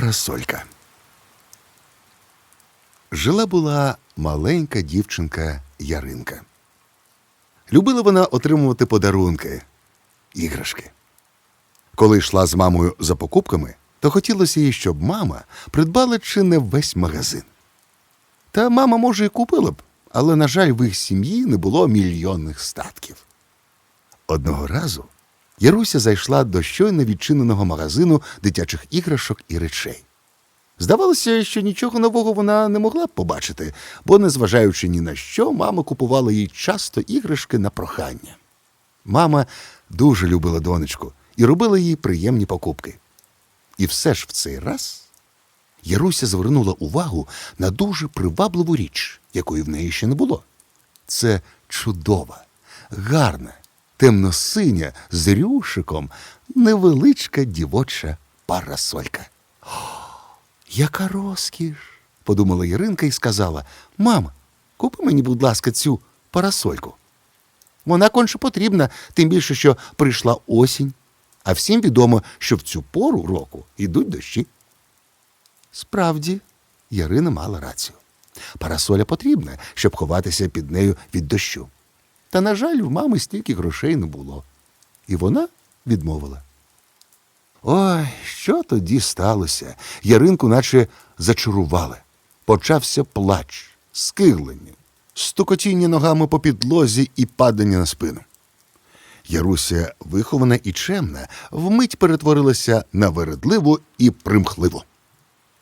Парасолька. Жила була маленька дівчинка Яринка. Любила вона отримувати подарунки, іграшки. Коли йшла з мамою за покупками, то хотілося їй, щоб мама придбала чи не весь магазин. Та мама, може, і купила б, але, на жаль, в їх сім'ї не було мільйонних статків. Одного разу Яруся зайшла до щойно відчиненого магазину дитячих іграшок і речей. Здавалося, що нічого нового вона не могла б побачити, бо, незважаючи ні на що, мама купувала їй часто іграшки на прохання. Мама дуже любила донечку і робила їй приємні покупки. І все ж в цей раз Яруся звернула увагу на дуже привабливу річ, якої в неї ще не було. Це чудова, гарна, темно-синя з рюшиком невеличка дівоча парасолька. Яка розкіш, подумала Яринка і сказала: Мама, купи мені, будь ласка, цю парасольку. Вона конче потрібна, тим більше, що прийшла осінь, а всім відомо, що в цю пору року йдуть дощі. Справді, Ярина мала рацію. Парасоля потрібна, щоб ховатися під нею від дощу. Та, на жаль, в мами стільки грошей не було. І вона відмовила. Ой, що тоді сталося? Яринку наче зачарували. Почався плач, скиглення, стукотіння ногами по підлозі і падання на спину. Яруся, вихована і чемна, вмить перетворилася на вередливу і примхливу.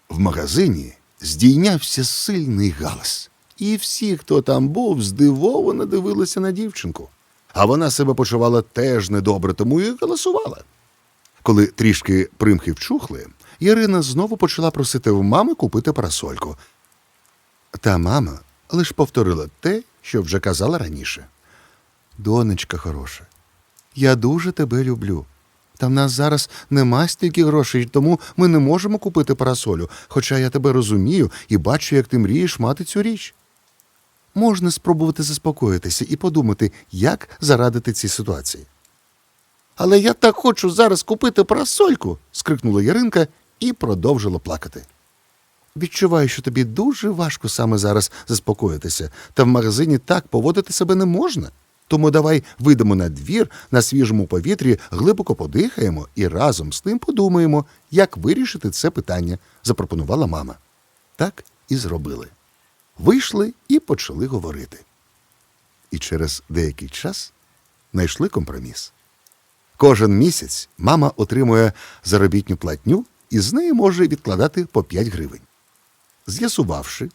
В магазині здійнявся сильний галас, і всі, хто там був, здивовано дивилися на дівчинку. А вона себе почувала теж недобре, тому і галасувала. Коли трішки примхи вчухли, Ярина знову почала просити в мами купити парасольку. Та мама лиш повторила те, що вже казала раніше. Донечка хороша, я дуже тебе люблю. Та в нас зараз нема стільки грошей, тому ми не можемо купити парасолю, хоча я тебе розумію і бачу, як ти мрієш мати цю річ. Можна спробувати заспокоїтися і подумати, як зарадити цій ситуації. Але я так хочу зараз купити парасольку. скрикнула Яринка і продовжила плакати. Відчуваю, що тобі дуже важко саме зараз заспокоїтися, та в магазині так поводити себе не можна. Тому давай вийдемо на двір на свіжому повітрі, глибоко подихаємо і разом з тим подумаємо, як вирішити це питання, запропонувала мама. Так і зробили. Вийшли і почали говорити. І через деякий час знайшли компроміс. Кожен місяць мама отримує заробітню платню і з неї може відкладати по 5 гривень. З'ясувавши,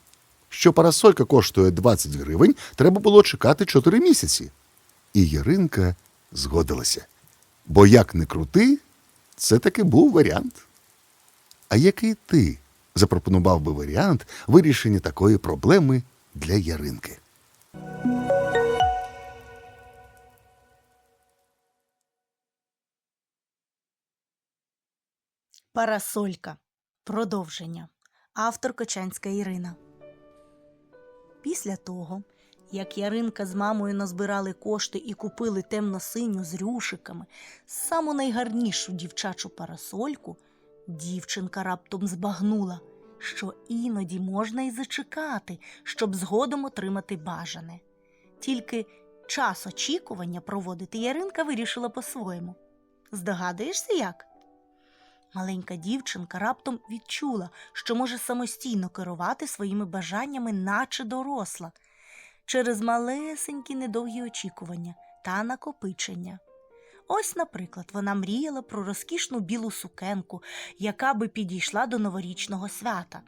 що парасолька коштує 20 гривень, треба було чекати 4 місяці. І Яринка згодилася. Бо як не крути, це таки був варіант. А який ти запропонував би варіант вирішення такої проблеми для Яринки? Парасолька. Продовження. Автор Кочанська Ірина. Після того, як Яринка з мамою назбирали кошти і купили темно-синю з рюшиками, саму найгарнішу дівчачу парасольку, дівчинка раптом збагнула, що іноді можна й зачекати, щоб згодом отримати бажане. Тільки час очікування проводити Яринка вирішила по-своєму. Здогадуєшся як? Маленька дівчинка раптом відчула, що може самостійно керувати своїми бажаннями, наче доросла, через малесенькі недовгі очікування та накопичення. Ось, наприклад, вона мріяла про розкішну білу сукенку, яка би підійшла до новорічного свята.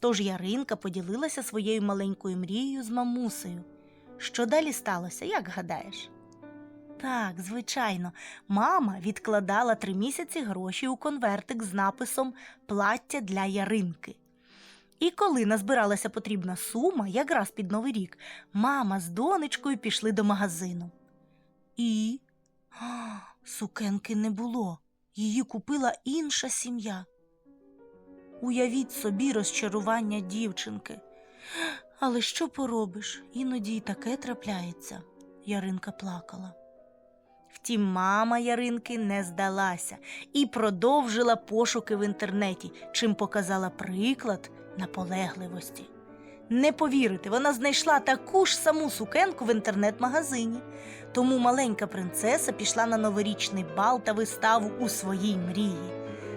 Тож Яринка поділилася своєю маленькою мрією з мамусею. Що далі сталося, як гадаєш? Так, звичайно, мама відкладала три місяці гроші у конвертик з написом Плаття для яринки. І коли назбиралася потрібна сума, якраз під Новий рік, мама з донечкою пішли до магазину. І сукенки не було. Її купила інша сім'я. Уявіть собі розчарування дівчинки. Але що поробиш? Іноді й таке трапляється. Яринка плакала. Втім, мама Яринки не здалася і продовжила пошуки в інтернеті, чим показала приклад наполегливості. Не повірите, вона знайшла таку ж саму сукенку в інтернет-магазині. Тому маленька принцеса пішла на новорічний бал та виставу у своїй мрії.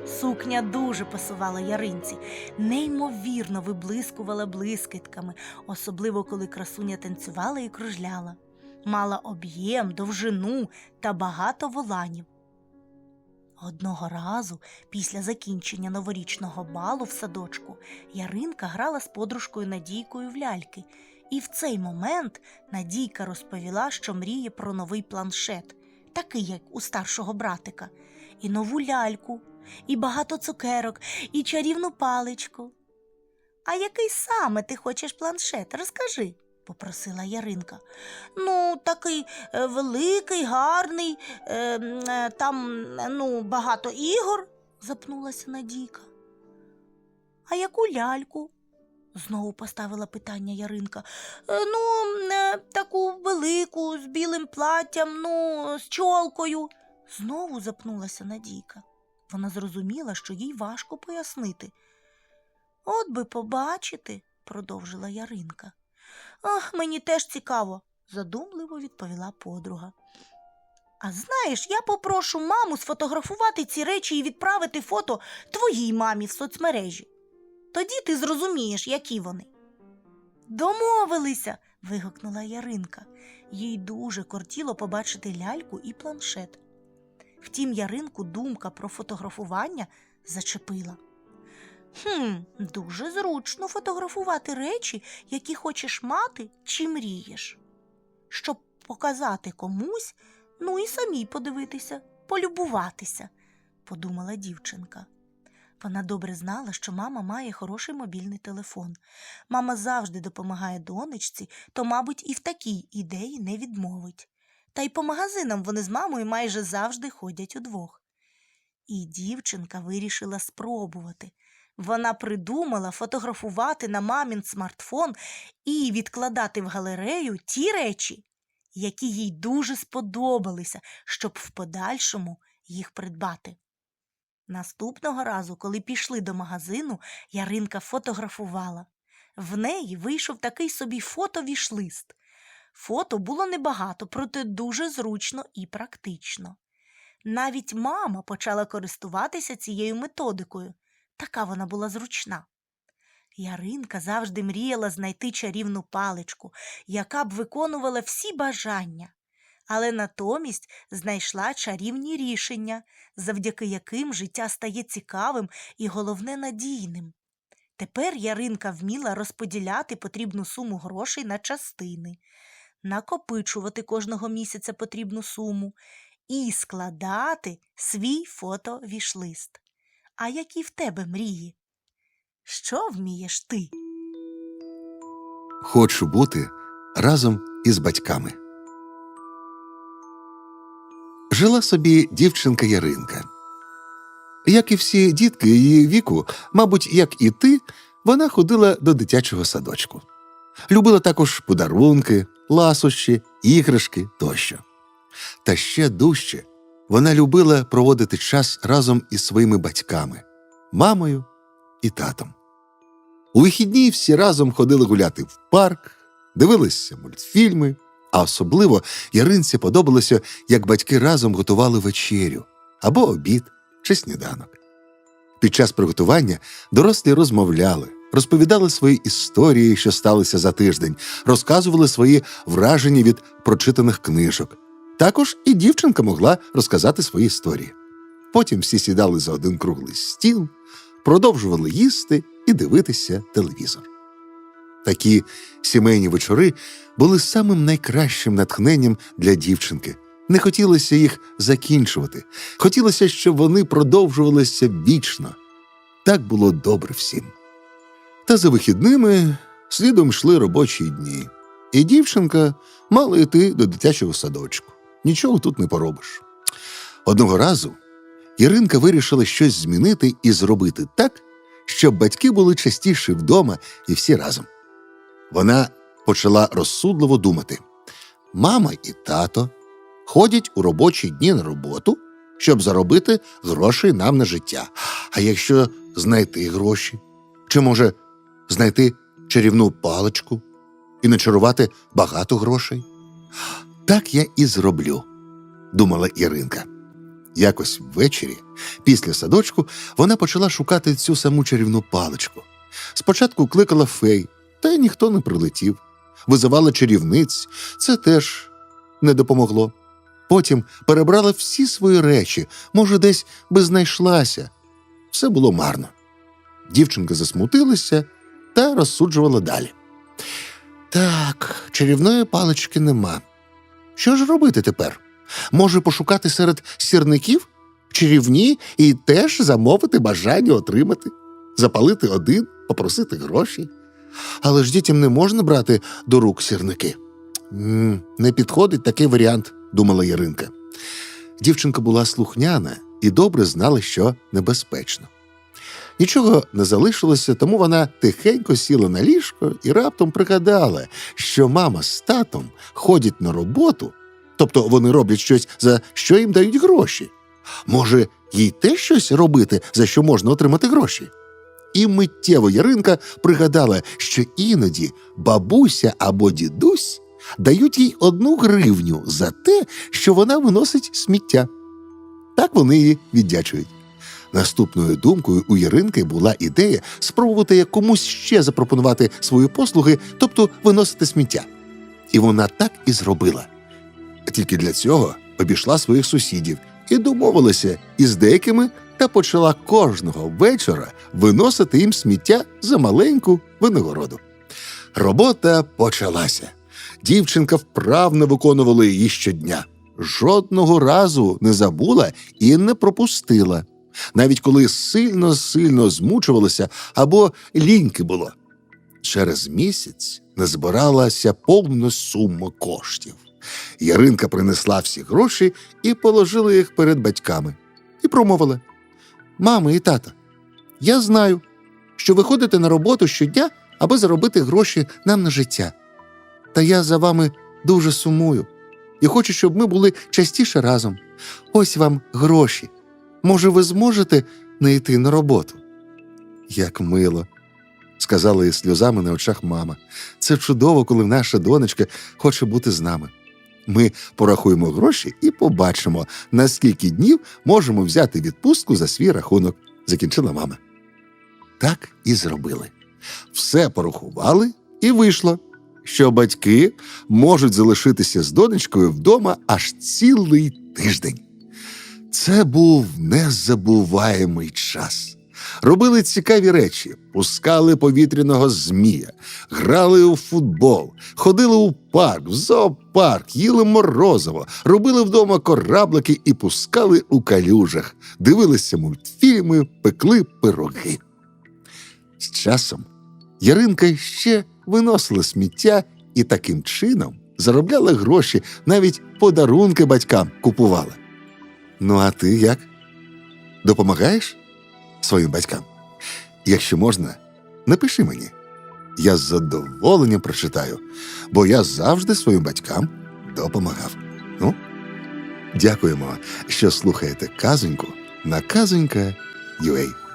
Сукня дуже пасувала яринці, неймовірно виблискувала блискітками, особливо коли красуня танцювала і кружляла. Мала об'єм, довжину та багато воланів. Одного разу, після закінчення новорічного балу в садочку, Яринка грала з подружкою Надійкою в ляльки, і в цей момент Надійка розповіла, що мріє про новий планшет, такий, як у старшого братика, і нову ляльку, і багато цукерок, і чарівну паличку. А який саме ти хочеш планшет? Розкажи, попросила Яринка. Ну, такий е, великий, гарний, е, е, там ну, багато ігор, запнулася Надійка. А яку ляльку? Знову поставила питання Яринка. «Е, Ну, таку велику, з білим платтям, ну, з чолкою. Знову запнулася Надійка. Вона зрозуміла, що їй важко пояснити. От би побачити, продовжила Яринка. Ах, мені теж цікаво, задумливо відповіла подруга. А знаєш, я попрошу маму сфотографувати ці речі і відправити фото твоїй мамі в соцмережі. Тоді ти зрозумієш, які вони. Домовилися. вигукнула Яринка. Їй дуже кортіло побачити ляльку і планшет. Втім, Яринку думка про фотографування зачепила. Хм, дуже зручно фотографувати речі, які хочеш мати чи мрієш. Щоб показати комусь, ну і самій подивитися, полюбуватися, подумала дівчинка. Вона добре знала, що мама має хороший мобільний телефон. Мама завжди допомагає донечці, то, мабуть, і в такій ідеї не відмовить. Та й по магазинам вони з мамою майже завжди ходять удвох. І дівчинка вирішила спробувати. Вона придумала фотографувати на мамін смартфон і відкладати в галерею ті речі, які їй дуже сподобалися, щоб в подальшому їх придбати. Наступного разу, коли пішли до магазину, Яринка фотографувала. В неї вийшов такий собі фотовішлист. Фото було небагато, проте дуже зручно і практично. Навіть мама почала користуватися цією методикою. Така вона була зручна. Яринка завжди мріяла знайти чарівну паличку, яка б виконувала всі бажання, але натомість знайшла чарівні рішення, завдяки яким життя стає цікавим і головне надійним. Тепер Яринка вміла розподіляти потрібну суму грошей на частини, накопичувати кожного місяця потрібну суму і складати свій фотовішлист. А які в тебе мрії? Що вмієш ти? Хочу бути разом із батьками. Жила собі дівчинка Яринка. Як і всі дітки її віку, мабуть, як і ти, вона ходила до дитячого садочку. Любила також подарунки, ласощі, іграшки тощо. Та ще дужче вона любила проводити час разом із своїми батьками, мамою і татом. У вихідні всі разом ходили гуляти в парк, дивилися мультфільми, а особливо Яринці подобалося, як батьки разом готували вечерю або обід чи сніданок. Під час приготування дорослі розмовляли, розповідали свої історії, що сталися за тиждень, розказували свої враження від прочитаних книжок. Також і дівчинка могла розказати свої історії. Потім всі сідали за один круглий стіл, продовжували їсти і дивитися телевізор. Такі сімейні вечори були самим найкращим натхненням для дівчинки. Не хотілося їх закінчувати, хотілося, щоб вони продовжувалися вічно. Так було добре всім. Та за вихідними слідом йшли робочі дні, і дівчинка мала йти до дитячого садочку. Нічого тут не поробиш. Одного разу Іринка вирішила щось змінити і зробити так, щоб батьки були частіше вдома і всі разом. Вона почала розсудливо думати: мама і тато ходять у робочі дні на роботу, щоб заробити грошей нам на життя. А якщо знайти гроші, чи може знайти чарівну паличку і начарувати багато грошей? Так я і зроблю, думала Іринка. Якось ввечері, після садочку, вона почала шукати цю саму чарівну паличку. Спочатку кликала фей, та й ніхто не прилетів. Визивала чарівниць, це теж не допомогло. Потім перебрала всі свої речі, може, десь би знайшлася. Все було марно. Дівчинка засмутилася та розсуджувала далі. Так, чарівної палички нема. Що ж робити тепер? Може, пошукати серед сірників? Чарівні і теж замовити бажання отримати, запалити один, попросити гроші. Але ж дітям не можна брати до рук сірники. не підходить такий варіант, думала Яринка. Дівчинка була слухняна і добре знала, що небезпечно. Нічого не залишилося, тому вона тихенько сіла на ліжко і раптом пригадала, що мама з татом ходять на роботу, тобто вони роблять щось, за що їм дають гроші. Може, їй теж щось робити, за що можна отримати гроші? І миттєво Яринка пригадала, що іноді бабуся або дідусь дають їй одну гривню за те, що вона виносить сміття. Так вони її віддячують. Наступною думкою у Яринки була ідея спробувати як комусь ще запропонувати свої послуги, тобто виносити сміття. І вона так і зробила. Тільки для цього обійшла своїх сусідів і домовилася із деякими та почала кожного вечора виносити їм сміття за маленьку винагороду. Робота почалася. Дівчинка вправно виконувала її щодня. Жодного разу не забула і не пропустила, навіть коли сильно-сильно змучувалася або ліньки було. Через місяць не збиралася повна сума коштів. Яринка принесла всі гроші і положила їх перед батьками. І промовила: Мама і тата, я знаю, що ви ходите на роботу щодня, аби заробити гроші нам на життя. Та я за вами дуже сумую і хочу, щоб ми були частіше разом. Ось вам гроші. Може, ви зможете не йти на роботу? Як мило, сказала із сльозами на очах мама. Це чудово, коли наша донечка хоче бути з нами. Ми порахуємо гроші і побачимо, на скільки днів можемо взяти відпустку за свій рахунок, закінчила мама. Так і зробили. Все порахували, і вийшло, що батьки можуть залишитися з донечкою вдома аж цілий тиждень. Це був незабуваємий час. Робили цікаві речі, пускали повітряного змія, грали у футбол, ходили у парк, в зоопарк, їли морозиво, робили вдома кораблики і пускали у калюжах, дивилися мультфільми, пекли пироги. З часом Яринка ще виносила сміття і таким чином заробляла гроші, навіть подарунки батькам купувала. Ну, а ти як? Допомагаєш своїм батькам? Якщо можна, напиши мені. Я з задоволенням прочитаю, бо я завжди своїм батькам допомагав. Ну, дякуємо, що слухаєте казоньку на казонька.ua.